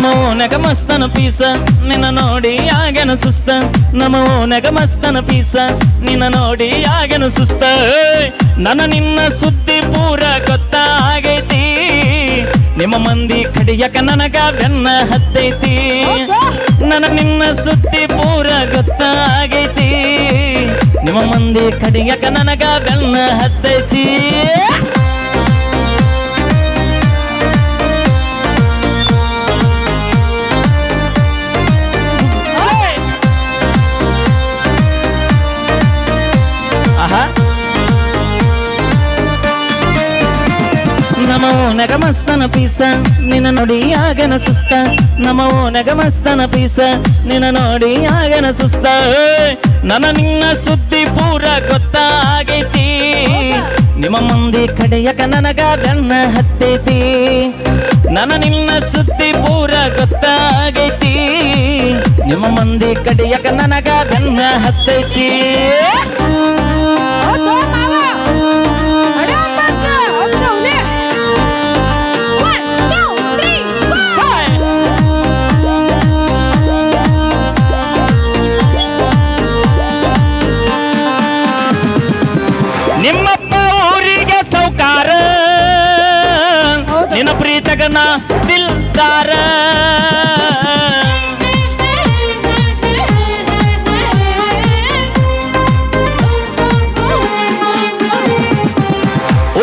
ನಮೋ ನಗಮಸ್ತನ piece ನಿನ್ನ ನೋಡಿ ಆಗನ ಸುಸ್ತ. ನಮೋ ನಗಮಸ್ತನ ಪೀಸ ನಿನ್ನ ನೋಡಿ ಆಗನ ಸುಸ್ತ! ನನ್ನ ನಿನ್ನ ಸುದ್ದಿ ಪೂರ ಗೊತ್ತಾಗೈತಿ. ನಿಮ್ಮ ಮಂದಿ ಕಡಿಯಕ ನನಗ ಬೆನ್ನ ಹತ್ತೈತಿ. ನನ್ನ ನಿನ್ನ ಸುದ್ದಿ ಪೂರ ಗೊತ್ತಾಗೈತಿ. ನಿಮ್ಮ ಮಂದಿ ಕಡಿಯಕ ನನಗ ಬೆನ್ನ ಹತ್ತೈತಿ. ನಮೋ ನಗಮಸ್ತನ ಪೀಸ, ನಿನ್ನ ನೋಡಿ ಆಗನ ಸುಸ್ತ. ನಮೋ ನಗಮಸ್ತನ ಪೀಸ, ನಿನ್ನ ನೋಡಿ ಆಗನ ಸುಸ್ತ. ನನ ನನ್ನ ಸುದ್ದಿ ಪೂರ ಗೊತ್ತಾಗೈತಿ. ನಿಮ್ಮ ಮಂದಿ ಕಡೆಯಕ ನನಗ ಬೆನ್ನ ಹತ್ತೈತಿ. ನನ ನಿನ್ನ ಸುದ್ದಿ ಪೂರ ಗೊತ್ತಾಗೈತಿ. ನಿಮ್ಮ ಮಂದಿ ಕಡೆಯಕ ನನಗ ಬೆನ್ನ ಹತ್ತೈತಿ. ಪ್ರೀತಗನ ದಿಲ್ದಾರ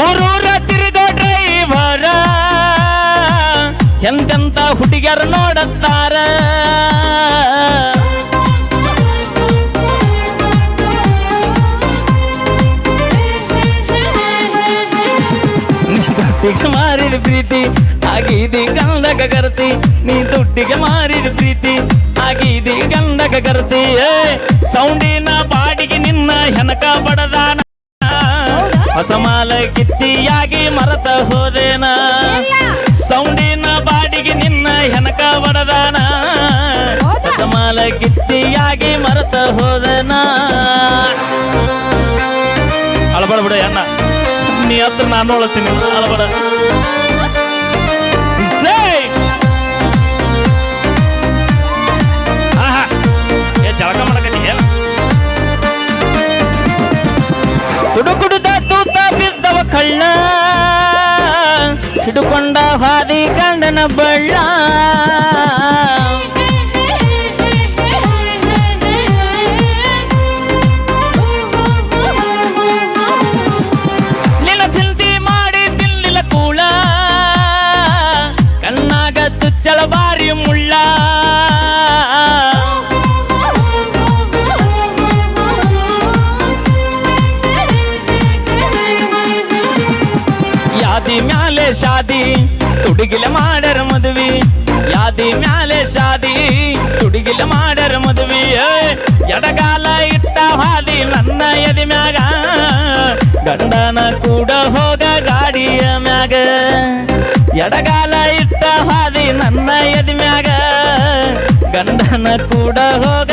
ಊರೂರ ತಿರುಗೋ ಡ್ರೈವರ. ಎಂತೆಂತ ಹುಡುಗಿಯರು ನೋಡುತ್ತಾರ. ದುಡ್ಡಿಗೆ ಮಾರಿದ ಪ್ರೀತಿ ಆಗಿದೆ ಗಂಡಗ ಕರತಿ, ನೀ ದುಡ್ಡಿಗೆ ಮಾರಿದ ಪ್ರೀತಿ ಆಗಿದೆ ಗಂಡಗ ಕರತಿ, ಏ, ಸೌಂಡಿನ ಬಾಡಿಗೆ ನಿನ್ನ ಹೆನಕ ಬಡದಾನ. ಹೊಸ ಮಾಲ ಕಿತ್ತಿಯಾಗಿ ಮರತ ಹೋದೇನ? ಸೌಂಡಿನ ಬಾಡಿಗೆ ನಿನ್ನ ಹೆನಕ ಬಡದಾನ. ಹೊಸಮಾಲ ಹೊಸ ಮಾಲ ಕಿತ್ತಿಯಾಗಿ ಮರತ ಹೋದನ? ಅಳಬಡ ಬಿಡ ಅಣ್ಣ. ನೀ ಹತ್ರ ನಾನು ನೋಳತ್ತೀನಿ ಅಳಬಡ ಜಳಕ ಮಾಡಕತ್ತಿ ಏನ ತುಡುಕುಡುದ ತೂತ ಬಿದ್ದವ ಕಳ್ಳ. ಹಿಡುಕೊಂಡ ಹಾದಿ ಗಂಡನ ಬಳ್ಳ. ಮ್ಯಾಲೆ ಶಾದಿ, ತುಡುಗಿಲ ಮಾಡರ ಮದುವೆ. ಯಾದಿ ಮ್ಯಾಲೆ ಶಾದಿ, ತುಡುಗಿಲ ಮಾಡರ ಮದುವೆ. ಎಡಗಾಲ ಇಟ್ಟ ಹಾದಿ ನನ್ನ ಎದಿ ಮ್ಯಾಗ. ಗಂಡನ ಕೂಡ ಹೋಗ ಗಾಡಿಯ ಮ್ಯಾಗ. ಎಡಗಾಲ ಇಟ್ಟ ಹಾದಿ ನನ್ನ ಎದಿ ಮ್ಯಾಗ. ಗಂಡನ ಕೂಡ ಹೋಗ